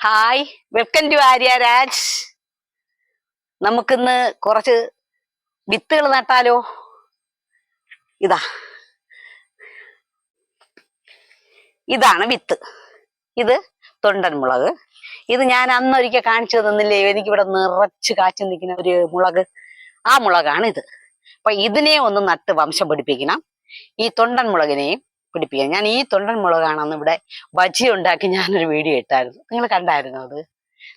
Hi welcome to Arya Raj നമുക്കിന്ന് കുറച്ച് വിത്തുകൾ നട്ടാലോ? ഇതാ. ഇതാണ് വിത്ത്. ഇത് തൊണ്ടൻ മുളക്. ഇത് ഞാൻ അന്നൊരിക്കൽ കാണിച്ചു തന്നില്ലേ? എനിക്കിവിടെ നിറച്ച് കാച്ചു നിൽക്കുന്ന ഒരു മുളക്. ആ മുളകാണ് ഇത് അപ്പൊ ഇതിനെ ഒന്ന് നട്ട് വംശം പിടിപ്പിക്കണം ഈ തൊണ്ടൻ മുളകിനെയും പിടിപ്പിക്കണം ഞാൻ ഈ തൊണ്ടൻ മുളകാണ് അന്ന് ഇവിടെ ബജി ഉണ്ടാക്കി ഞാനൊരു വീഡിയോ ഇട്ടായിരുന്നു. നിങ്ങൾ കണ്ടായിരുന്നു അത്?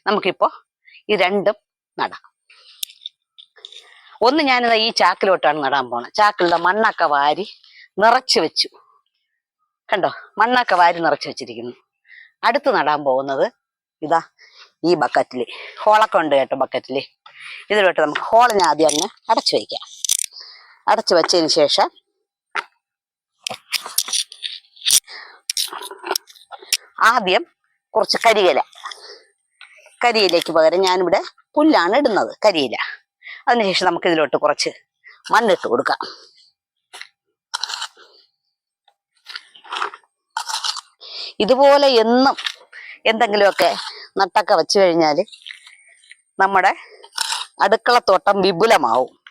നമുക്കിപ്പോ ഈ രണ്ടും നടാം. ഒന്ന് ഞാൻ ഈ ചാക്കിലോട്ടാണ് നടാൻ പോണത് ചാക്കിലുള്ള മണ്ണൊക്കെ വാരി നിറച്ച് വെച്ചു. കണ്ടോ? മണ്ണൊക്കെ വാരി നിറച്ച് വെച്ചിരിക്കുന്നു. അടുത്ത് നടാൻ പോകുന്നത് ഇതാ ഈ ബക്കറ്റിൽ. ഹോളൊക്കെ ഉണ്ട് കേട്ടോ ബക്കറ്റിൽ. ഇതിലോട്ട് നമുക്ക് ഹോളിനെ ആദ്യം അങ്ങ് അടച്ചു വയ്ക്കാം അടച്ചു വെച്ചതിന് ശേഷം ആദ്യം കുറച്ച് കരിയില. കരിയിലേക്ക് പകരം ഞാനിവിടെ പുല്ലാണ് ഇടുന്നത് കരിയില. അതിനുശേഷം നമുക്ക് ഇതിലോട്ട് കുറച്ച് മണ്ണിട്ട് കൊടുക്കാം. ഇതുപോലെ എന്നും എന്തെങ്കിലുമൊക്കെ നട്ടൊക്കെ വെച്ചു കഴിഞ്ഞാൽ നമ്മുടെ അടുക്കളത്തോട്ടം വിപുലമാവും.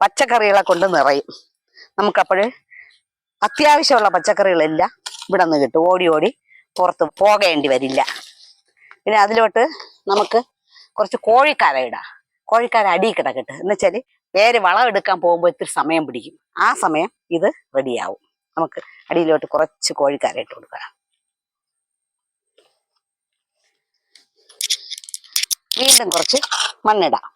പച്ചക്കറികളെ കൊണ്ട് നിറയും. നമുക്കപ്പോഴ് അത്യാവശ്യമുള്ള പച്ചക്കറികളെല്ലാം ഇവിടെ നിന്ന് കിട്ടും. ഓടി ഓടി പുറത്ത് പോകേണ്ടി വരില്ല. പിന്നെ അതിലോട്ട് നമുക്ക് കുറച്ച് കോഴിക്കാര ഇടാം. കോഴിക്കാര അടി കിടക്കട്ടെ. എന്ന് വെച്ചാൽ വേര് വളം എടുക്കാൻ പോകുമ്പോൾ ഇത്തിരി സമയം പിടിക്കും. ആ സമയം ഇത് റെഡിയാവും. നമുക്ക് അടിയിലോട്ട് കുറച്ച് കോഴിക്കാര ഇട്ട് കൊടുക്കാം വീണ്ടും കുറച്ച് മണ്ണിടാം.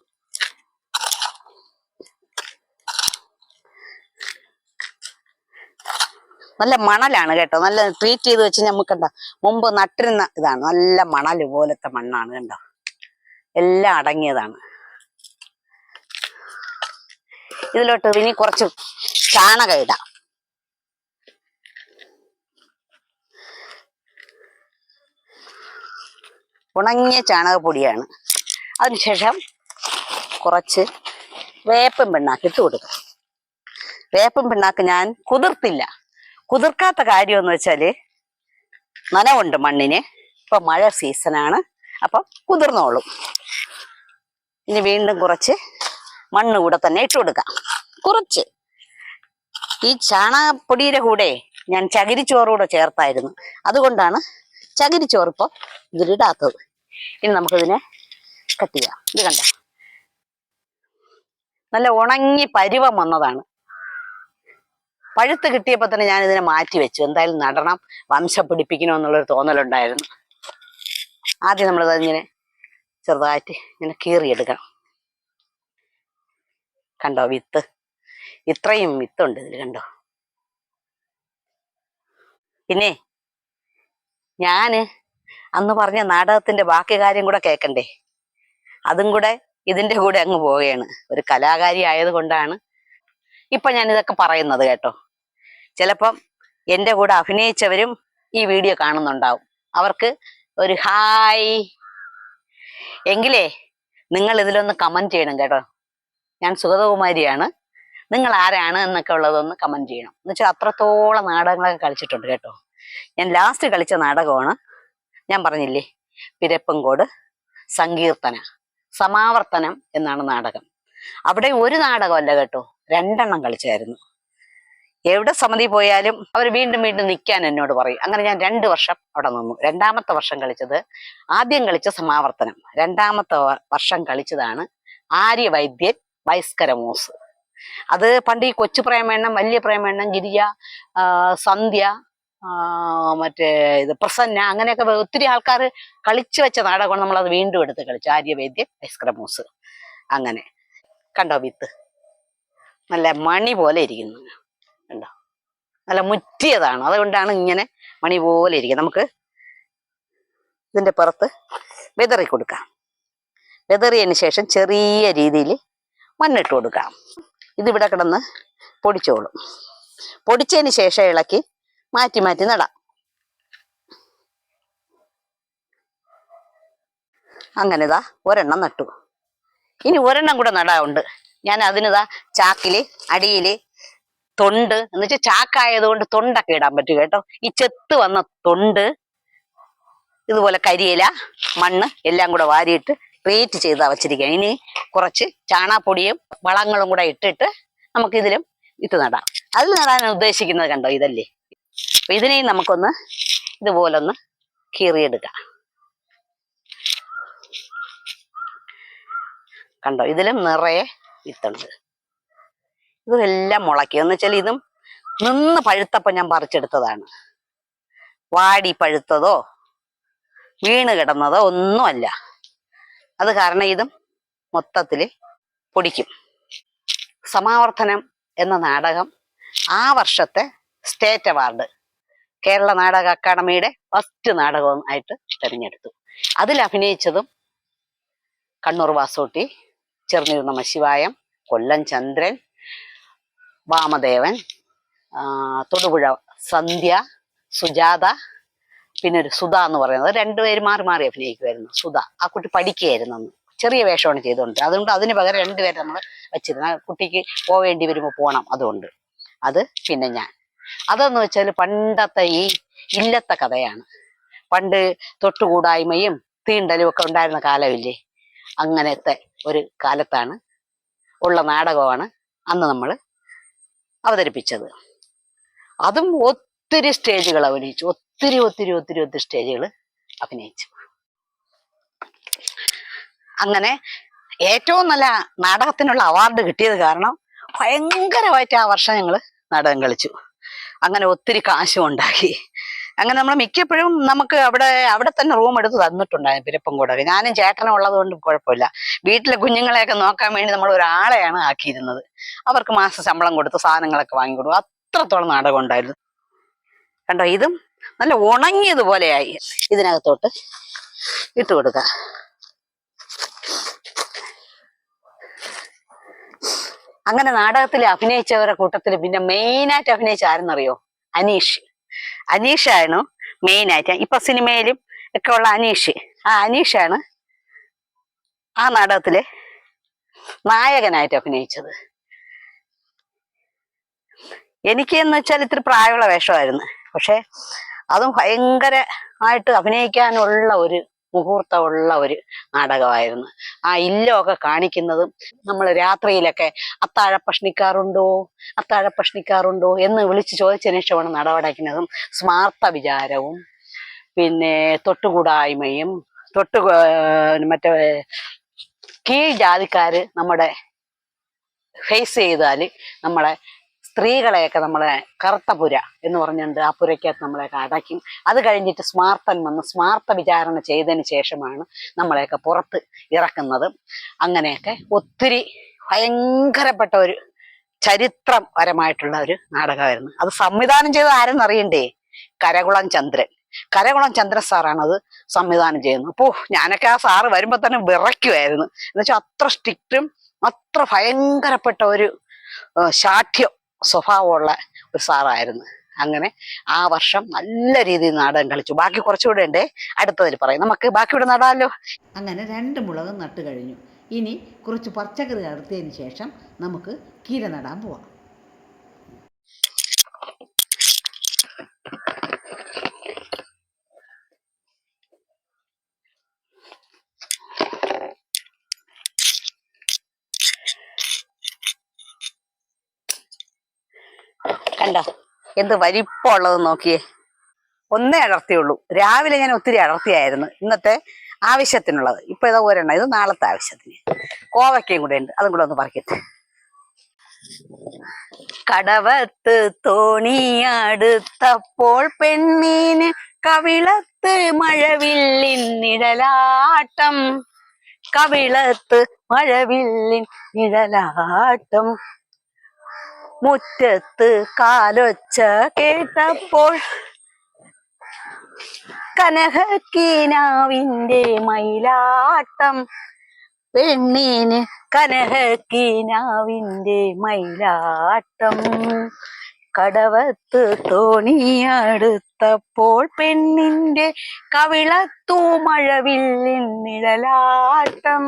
നല്ല മണലാണ് കേട്ടോ. നല്ല ട്രീറ്റ് ചെയ്ത് വെച്ച് നമുക്കുണ്ടോ മുമ്പ് നട്ടിരുന്ന ഇതാണ്. നല്ല മണൽ പോലത്തെ മണ്ണാണ് കണ്ടോ. എല്ലാം അടങ്ങിയതാണ്. ഇതിലോട്ട് ഇനി കുറച്ച് ചാണകം ഇടാം. ഉണങ്ങിയ ചാണകപ്പൊടിയാണ്. അതിനുശേഷം കുറച്ച് വേപ്പൻ പിണ്ണാക്ക് ഇട്ട് കൊടുക്കുക വേപ്പൻ പിണ്ണാക്ക് ഞാൻ കുതിർത്തില്ല. കുതിർക്കാത്ത കാര്യം എന്ന് വെച്ചാൽ നനവുണ്ട് മണ്ണിന്. ഇപ്പൊ മഴ സീസണാണ്. അപ്പം കുതിർന്നോളും. ഇനി വീണ്ടും കുറച്ച് മണ്ണ് കൂടെ തന്നെ ഇട്ട് കൊടുക്കാം. കുറച്ച്. ഈ ചാണകപ്പൊടിയുടെ കൂടെ ഞാൻ ചകിരിച്ചോറൂടെ ചേർത്തായിരുന്നു. അതുകൊണ്ടാണ് ചകിരിച്ചോറ് ഇപ്പോൾ ഇതിലിടാത്തത് ഇനി നമുക്കിതിനെ കട്ട് ചെയ്യാം. ഇത് കണ്ട? നല്ല ഉണങ്ങി പരുവം വന്നതാണ്. പഴുത്ത് കിട്ടിയപ്പോൾ തന്നെ ഞാൻ ഇതിനെ മാറ്റി വെച്ചു എന്തായാലും നടണം വംശം പിടിപ്പിക്കണോ എന്നുള്ളൊരു തോന്നലുണ്ടായിരുന്നു. ആദ്യം നമ്മൾ ഇങ്ങനെ ചെറുതായിട്ട് ഇങ്ങനെ കീറിയെടുക്കണം. കണ്ടോ വിത്ത്? ഇത്രയും വിത്തുണ്ട് ഇതിൽ കണ്ടോ? പിന്നെ ഞാൻ അന്ന് പറഞ്ഞ നാടകത്തിന്റെ ബാക്കി കാര്യം കൂടെ കേൾക്കണ്ടേ അതും കൂടെ ഇതിന്റെ കൂടെ അങ്ങ് പോവുകയാണ്. ഒരു കലാകാരി ആയതുകൊണ്ടാണ് ഇപ്പൊ ഞാൻ ഇതൊക്കെ പറയുന്നത് കേട്ടോ. ചിലപ്പം എന്റെ കൂടെ അഭിനയിച്ചവരും ഈ വീഡിയോ കാണുന്നുണ്ടാവും. അവർക്ക് ഒരു ഹായ്. എങ്കിലേ നിങ്ങൾ ഇതിലൊന്ന് കമന്റ് ചെയ്യണം കേട്ടോ. ഞാൻ സുഗതകുമാരിയാണ്. നിങ്ങൾ ആരാണ് എന്നൊക്കെ ഉള്ളതൊന്ന് കമന്റ് ചെയ്യണം. എന്ന് വെച്ചാൽ അത്രത്തോളം നാടകങ്ങളൊക്കെ കളിച്ചിട്ടുണ്ട് കേട്ടോ. ഞാൻ ലാസ്റ്റ് കളിച്ച നാടകമാണ്. ഞാൻ പറഞ്ഞില്ലേ? പിരപ്പങ്കോട് സങ്കീർത്തന സമാവർത്തനം എന്നാണ് നാടകം. അവിടെ ഒരു നാടകമല്ല കേട്ടോ. രണ്ടെണ്ണം കളിച്ചായിരുന്നു. എവിടെ സമിതി പോയാലും അവർ വീണ്ടും വീണ്ടും നിൽക്കാൻ എന്നോട് പറയും. അങ്ങനെ ഞാൻ രണ്ട് വർഷം അവിടെ നിന്നു. രണ്ടാമത്തെ വർഷം കളിച്ചത് ആദ്യം കളിച്ച സമാവർത്തനം. രണ്ടാമത്തെ വർഷം കളിച്ചതാണ് ആര്യവൈദ്യൻ വൈസ്കരമോസ് അത് പണ്ട് ഈ കൊച്ചു പ്രേമേണ്ണം വലിയ പ്രേമേണ്ണം ഗിരിജ സന്ധ്യ മറ്റേ ഇത് പ്രസന്ന അങ്ങനെയൊക്കെ ഒത്തിരി ആൾക്കാർ കളിച്ചു വെച്ച നാടകമാണ് നമ്മൾ അത് വീണ്ടും എടുത്ത് കളിച്ചു ആര്യവൈദ്യൻ വൈസ്കരമോസ് അങ്ങനെ. കണ്ടോ വിത്ത്? നല്ല മണി പോലെ ഇരിക്കുന്നു. കണ്ടോ? നല്ല മുറ്റിയതാണ്. അതുകൊണ്ടാണ് ഇങ്ങനെ മണി പോലെ ഇരിക്കുന്നത്. നമുക്ക് ഇതിന്റെ പുറത്ത് വെതറി കൊടുക്കാം. വെതറിയതിന് ശേഷം ചെറിയ രീതിയിൽ മണ്ണിട്ട് കൊടുക്കാം. ഇതിവിടെ കിടന്ന് പൊടിച്ചോളും. പൊടിച്ചതിന് ശേഷം ഇളക്കി മാറ്റി മാറ്റി നടാം. അങ്ങനെ ഇതാ ഒരെണ്ണം നട്ടു. ഇനി ഒരെണ്ണം കൂടെ നടാറുണ്ട് ഞാൻ അതിനിതാ ചാക്കിൽ അടിയിൽ തൊണ്ട് എന്ന് വെച്ചാൽ ചാക്കായതുകൊണ്ട് തൊണ്ടൊക്കെ ഇടാൻ പറ്റും കേട്ടോ. ഈ ചെത്ത് വന്ന തൊണ്ട് ഇതുപോലെ കരിയില മണ്ണ് എല്ലാം കൂടെ വാരിയിട്ട് ട്രീറ്റ് ചെയ്താ വച്ചിരിക്കുക ഇനി കുറച്ച് ചാണാപ്പൊടിയും വളങ്ങളും കൂടെ ഇട്ടിട്ട് നമുക്ക് ഇതിലും ഇത് നടാം. അതിൽ നടാൻ ഉദ്ദേശിക്കുന്നത് കണ്ടോ? ഇതല്ലേ. അപ്പൊ ഇതിനെയും നമുക്കൊന്ന് ഇതുപോലൊന്ന് കീറിയെടുക്കാം. കണ്ടോ? ഇതിലും നിറയെ വിത്തുണ്ട് ഇതെല്ലാം മുളയ്ക്കും. എന്ന് വെച്ചാൽ ഇതും നിന്ന് പഴുത്തപ്പം ഞാൻ പറിച്ചെടുത്തതാണ്. വാടി പഴുത്തതോ വീണ് കിടന്നതോ ഒന്നുമല്ല. അത് കാരണം ഇതും മൊത്തത്തിൽ പൊടിക്കും. സമാവർത്തനം എന്ന നാടകം ആ വർഷത്തെ സ്റ്റേറ്റ് അവാർഡ് കേരള നാടക അക്കാദമിയുടെ ഫസ്റ്റ് നാടകമായിട്ട് ആയിട്ട് തിരഞ്ഞെടുത്തു. അതിൽ അഭിനയിച്ചതും കണ്ണൂർ വാസോട്ടി ചെറുനീർ നമശിവായം കൊല്ലം ചന്ദ്രൻ വാമദേവൻ തൊടുപുഴ സന്ധ്യ സുജാത പിന്നെ ഒരു സുധ എന്ന് പറയുന്നത്. രണ്ടുപേര് മാറി മാറി അഭിനയിക്കുമായിരുന്നു സുധ. ആ കുട്ടി പഠിക്കുകയായിരുന്നു അന്ന്. ചെറിയ വേഷമാണ് ചെയ്തുകൊണ്ട്. അതുകൊണ്ട് അതിന് പകരം രണ്ടുപേരെ നമ്മൾ വെച്ചിരുന്നു കുട്ടിക്ക് പോവേണ്ടി വരുമ്പോൾ പോകണം അതുകൊണ്ട്. അത് പിന്നെ ഞാൻ. അതെന്ന് വെച്ചാൽ പണ്ടത്തെ ഈ ഇല്ലത്തെ കഥയാണ്. പണ്ട് തൊട്ടുകൂടായ്മയും തീണ്ടലും ഒക്കെ ഉണ്ടായിരുന്ന കാലമില്ലേ? അങ്ങനത്തെ ഒരു കാലത്താണ് ഉള്ള നാടകമാണ് അന്ന് നമ്മൾ അവതരിപ്പിച്ചത്. അതും ഒത്തിരി സ്റ്റേജുകൾ അഭിനയിച്ചു. ഒത്തിരി ഒത്തിരി ഒത്തിരി ഒത്തിരി സ്റ്റേജുകൾ അഭിനയിച്ചു. അങ്ങനെ ഏറ്റവും നല്ല നാടകത്തിനുള്ള അവാർഡ് കിട്ടിയത് കാരണം ഭയങ്കരമായിട്ട് ആ വർഷം ഞങ്ങൾ നാടകം കളിച്ചു. അങ്ങനെ ഒത്തിരി കാശും ഉണ്ടാക്കി. അങ്ങനെ നമ്മൾ മിക്കപ്പോഴും നമുക്ക് അവിടെ അവിടെ തന്നെ റൂം എടുത്ത് തന്നിട്ടുണ്ടായിരുന്നു പിരപ്പൻകൂടൊക്കെ ഞാനും ചേട്ടനും ഉള്ളത് കൊണ്ട് കുഴപ്പമില്ല. വീട്ടിലെ കുഞ്ഞുങ്ങളെയൊക്കെ നോക്കാൻ വേണ്ടി നമ്മൾ ഒരാളെയാണ് ആക്കിയിരുന്നത്. അവർക്ക് മാസ ശമ്പളം കൊടുത്ത് സാധനങ്ങളൊക്കെ വാങ്ങിക്കൊടുക്കും അത്രത്തോളം നാടകം ഉണ്ടായിരുന്നു. കണ്ടോ? ഇതും നല്ല ഉണങ്ങിയതുപോലെയായി. ഇതിനകത്തോട്ട് ഇട്ട് കൊടുക്കുക അങ്ങനെ നാടകത്തിൽ അഭിനയിച്ചവരുടെ കൂട്ടത്തിൽ പിന്നെ മെയിനായിട്ട് അഭിനയിച്ച ആരെന്നറിയോ? അനീഷ്. അനീഷാണ് മെയിനായിട്ട്. ഇപ്പൊ സിനിമയിലും ഒക്കെ ഉള്ള അനീഷ്. ആ അനീഷാണ് ആ നാടകത്തിലെ നായകനായിട്ട് അഭിനയിച്ചത്. എനിക്ക് എന്ന് വെച്ചാൽ ഇത്തിരി പ്രായമുള്ള വേഷമായിരുന്നു. പക്ഷെ അതും ഭയങ്കര ആയിട്ട് അഭിനയിക്കാനുള്ള ഒരു മുഹൂർത്തമുള്ള ഒരു നാടകമായിരുന്നു. ആ ഇല്ലമൊക്കെ കാണിക്കുന്നതും നമ്മൾ രാത്രിയിലൊക്കെ അത്താഴ പ്രശ്നിക്കാറുണ്ടോ? അത്താഴ പ്രശ്നിക്കാറുണ്ടോ? എന്ന് വിളിച്ച് ചോദിച്ചതിന് ശേഷമാണ് നടപടയ്ക്കുന്നതും സ്മാർത്ഥ വിചാരവും പിന്നെ തൊട്ടുകൂടായ്മയും തൊട്ടു മറ്റേ കീഴ് ജാതിക്കാർ നമ്മുടെ ഫേസ് ചെയ്താൽ നമ്മളെ സ്ത്രീകളെയൊക്കെ നമ്മളെ കറുത്ത പുര എന്ന് പറഞ്ഞുകൊണ്ട് ആ പുരയ്ക്കകത്ത് നമ്മളെയൊക്കെ അടയ്ക്കും. അത് കഴിഞ്ഞിട്ട് സ്മാർത്തൻ വന്ന് സ്മാർത്ഥ വിചാരണ ചെയ്തതിന് ശേഷമാണ് നമ്മളെയൊക്കെ പുറത്ത് ഇറക്കുന്നത്. അങ്ങനെയൊക്കെ ഒത്തിരി ഭയങ്കരപ്പെട്ട ഒരു ചരിത്രപരമായിട്ടുള്ള ഒരു നാടകമായിരുന്നു. അത് സംവിധാനം ചെയ്ത് ആരെന്നറിയണ്ടേ കരകുളം ചന്ദ്രൻ. കരകുളം ചന്ദ്രൻ സാറാണ് അത് സംവിധാനം ചെയ്യുന്നത്. അപ്പോ ഞാനൊക്കെ ആ സാറ് വരുമ്പോ തന്നെ വിറയ്ക്കുമായിരുന്നു എന്നുവെച്ചാൽ അത്ര സ്ട്രിക്റ്റും അത്ര ഭയങ്കരപ്പെട്ട ഒരു ശാഠ്യം സ്വഭാവമുള്ള ഒരു സാറായിരുന്നു. അങ്ങനെ ആ വർഷം നല്ല രീതിയിൽ നാടകം കളിച്ചു. ബാക്കി കുറച്ചുകൂടെ ഉണ്ടേ. അടുത്തതിൽ പറയും. നമുക്ക് ബാക്കിയുടെ നടാമല്ലോ അങ്ങനെ രണ്ട് മുളകും നട്ട് കഴിഞ്ഞു. ഇനി കുറച്ച് പച്ചക്കറി നടത്തിയതിന് ശേഷം നമുക്ക് കീര നടാൻ പോവാം. കണ്ടോ. എന്ത് വലിപ്പമുള്ളത് നോക്കിയേ. ഒന്നേ അടർത്തിയുള്ളൂ. രാവിലെ ഞാൻ ഒത്തിരി അടർത്തിയായിരുന്നു. ഇന്നത്തെ ആവശ്യത്തിനുള്ളത്. ഇപ്പൊ ഇതാ ഒരെണ്ണം. ഇത് നാളത്തെ ആവശ്യത്തിന്. കോവയ്ക്കയും കൂടെ ഉണ്ട്. അതും കൂടെ ഒന്ന് പറിക്കട്ടെ. കടവത്ത് തോണിയടുത്തപ്പോൾ പെണ്ണീന് കവിളത്ത് മഴവില്ലിൻ നിഴലാട്ടം. കവിളത്ത് മഴവില്ലിൻ നിഴലാട്ടം. മുറ്റത്ത് കാലൊച്ച കേട്ടപ്പോൾ കനഹക്കീനാവിന്റെ മയിലാട്ടം. പെണ്ണീന് കനഹക്കീനാവിന്റെ മയിലാട്ടം. കടവത്ത് തോണിയടുത്തപ്പോൾ പെണ്ണിന്റെ കവിളത്തു മഴവില്ലിൻ നിഴലാട്ടം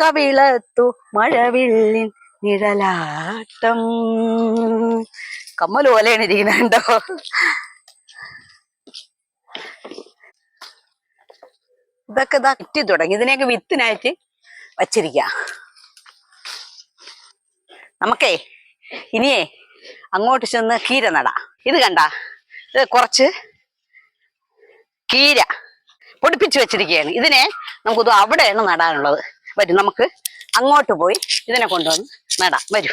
കവിളത്തു മഴവില്ലിൻ നിഴലാട്ടം. കമ്മൽ പോലെയാണ് ഇരിക്കുന്നുണ്ടോ ഇതൊക്കെ ഇതാ തുടങ്ങി. ഇതിനെയൊക്കെ വിത്തിനായിട്ട് വച്ചിരിക്ക. നമുക്കേ ഇനിയേ അങ്ങോട്ട് ചെന്ന് കീര നടാം. ഇത് കണ്ട ഇത് കുറച്ച് കീര പൊടിപ്പിച്ച് വെച്ചിരിക്കുകയാണ്. ഇതിനെ നമുക്കിത് അവിടെയാണ് നടാനുള്ളത്. വരും നമുക്ക് അങ്ങോട്ട് പോയി ഇതിനെ കൊണ്ടുവന്ന് നടാം വരൂ.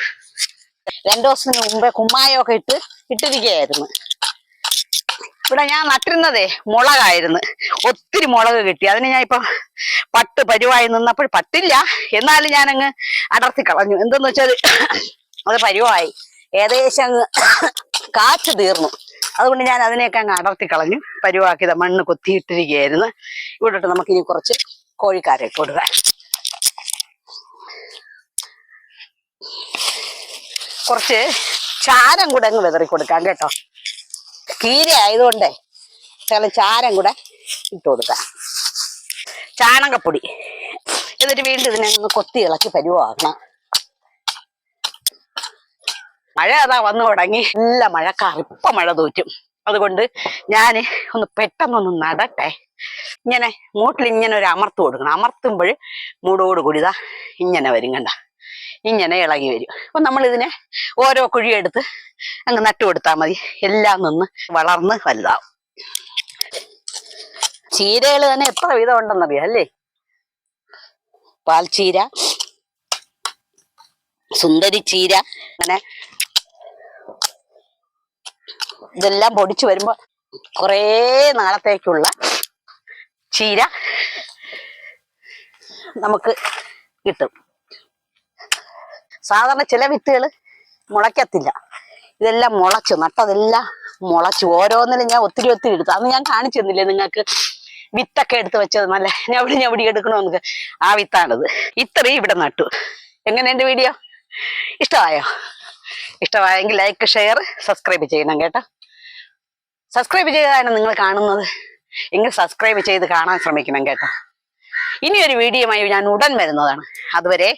രണ്ടു ദിവസത്തിന് മുമ്പേ കുമ്മായമൊക്കെ ഇട്ട് ഇട്ടിരിക്കുകയായിരുന്നു. ഇവിടെ ഞാൻ നട്ടിരുന്നതേ മുളകായിരുന്നു. ഒത്തിരി മുളക് കിട്ടി. അതിന് ഞാൻ ഇപ്പൊ പട്ട് പരുവായി നിന്നപ്പോൾ പട്ടില്ല. എന്നാലും ഞാനങ്ങ് അടർത്തി കളഞ്ഞു. എന്തെന്ന് വെച്ചാൽ അത് പരുവായി. ഏകദേശം അങ്ങ് കാറ്റ് തീർന്നു. അതുകൊണ്ട് ഞാൻ അതിനെയൊക്കെ അങ്ങ് അടർത്തി കളഞ്ഞു. പരുവാക്കിയത് മണ്ണ് കൊത്തിയിട്ടിരിക്കുകയായിരുന്നു. ഇവിടെ നമുക്ക് നമുക്കിനി കുറച്ച് കോഴിക്കാരെ കൊടുക്കാം. കുറച്ച് ചാരം കൂടെ അങ്ങ് വിതറി കൊടുക്കാം കേട്ടോ. കീര ആയതുകൊണ്ടേ ശകലം ചാരം കൂടെ ഇട്ട് കൊടുക്കാം. ചാണകപ്പൊടി. എന്നിട്ട് വീണ്ടും ഇതിനെ ഒന്ന് കൊത്തി ഇളക്കി പരുവാക്കണം മഴ അതാ വന്നു തുടങ്ങി. നല്ല മഴക്കാർ ഇപ്പൊ മഴ തോറ്റും. അതുകൊണ്ട് ഞാൻ ഒന്ന് പെട്ടെന്നൊന്ന് നടട്ടെ. ഇങ്ങനെ മൂട്ടിൽ ഇങ്ങനെ ഒരു അമർത്ത് കൊടുക്കണം. അമർത്തുമ്പോൾ മൂടോട് കൂടിതാ ഇങ്ങനെ വരും കണ്ട. ഇങ്ങനെ ഇളകി വരും. അപ്പൊ നമ്മൾ ഇതിനെ ഓരോ കുഴിയെടുത്ത് അങ്ങ് നട്ടു കൊടുത്താൽ മതി. എല്ലാം നിന്ന് വളർന്ന് വലുതാവും. ചീരകൾ തന്നെ എത്ര വിധം ഉണ്ടെന്നറിയാം അല്ലേ? പാൽച്ചീര സുന്ദരി ചീര അങ്ങനെ ഇതെല്ലാം പൊടിച്ചു വരുമ്പോ കുറേ നാളത്തേക്കുള്ള ചീര നമുക്ക് കിട്ടും. സാധാരണ ചില വിത്തുകൾ മുളയ്ക്കത്തില്ല. ഇതെല്ലാം മുളച്ചു നട്ടതെല്ലാം മുളച്ചു. ഓരോന്നിലും ഞാൻ ഒത്തിരി ഒത്തിരി എടുത്തു. അന്ന് ഞാൻ കാണിച്ചു തന്നില്ലേ നിങ്ങൾക്ക്? വിത്തൊക്കെ എടുത്ത് വെച്ചത് നല്ല ഞവടി ഞവടി എടുക്കണമെന്നൊക്കെ. ആ വിത്താണിത്. ഇത്രയും ഇവിടെ നട്ടു. എങ്ങനെ എന്റെ വീഡിയോ? ഇഷ്ടമായോ? ഇഷ്ടമായെങ്കിൽ ലൈക്ക് ഷെയർ സബ്സ്ക്രൈബ് ചെയ്യണം കേട്ടോ. സബ്സ്ക്രൈബ് ചെയ്തതാണ് നിങ്ങൾ കാണുന്നത്. എങ്കിൽ സബ്സ്ക്രൈബ് ചെയ്ത് കാണാൻ ശ്രമിക്കണം കേട്ടോ. ഇനിയൊരു വീഡിയോയുമായി ഞാൻ ഉടൻ വരുന്നതാണ്. അതുവരെ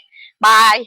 ബായ്